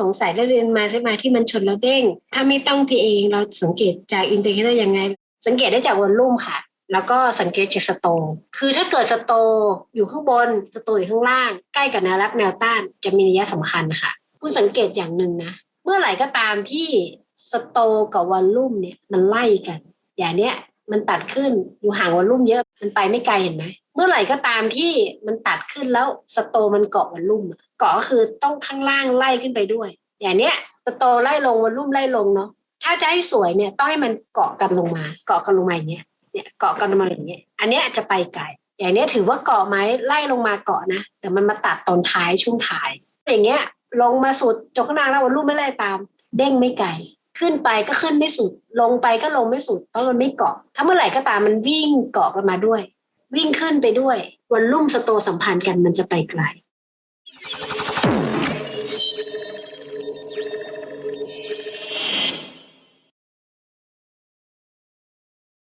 สงสัยได้เรียนมาใช่ไหมที่มันชนแล้วเด้ง ถ้าไม่ต้องทีเองเราสังเกตจากอินเคเตอร์ยังไง สังเกตได้จากวอลลุ่มค่ะ แล้วก็สังเกตจากสโต คือถ้าเกิดสโตอยู่ข้างบนสโตอยู่ข้างล่าง ใกล้กับแนวรับแนวต้านจะมีนัยสำคัญนะคะคุณสังเกตอย่างหนึ่งนะ เมื่อไหร่ก็ตามที่สโตกับวอลลุ่มเนี่ยมันไล่กัน อย่างเนี้ย มันตัดขึ้นอยู่ห่างวอลลุ่มเยอะมันไปไม่ไกลเห็นไหมเมื่อไหร่ก็ตามที่มันตัดขึ้นแล้วสโตมันเกาะวอลลุ่มเกาะก็คือต้องข้างล่างไล่ขึ้นไปด้วย อย่างเนี้ยสโตไล่ลงวอลลุ่มไล่ลงเนาะถ้าจะให้สวยเนี่ยต้องให้มันเกาะกันลงมา เกาะกันลงมาอย่างเงี้ยเนี่ยเกาะกันลงมาอย่างเงี้ยอันเนี้ยจะไปไกลอย่างเนี้ยถือว่าเกาะไหมไล่ลงมาเกาะนะ แต่มันมาตัดตอนท้ายช่วงท้าย อย่างเงี้ยลงมาสุดจนข้างล่างแล้ววอลลุ่มไม่ไล่ตาม เด้งไม่ไกล ขึ้นไปก็ขึ้นไม่สุด ลงไปก็ลงไม่สุด เพราะมันไม่เกาะ ถ้าเมื่อไหร่ก็ตามมันวิ่งเกาะกันมาด้วย วิ่งขึ้นไปด้วยวันลุ่มสโตสัมพันธ์กันมันจะไปไกล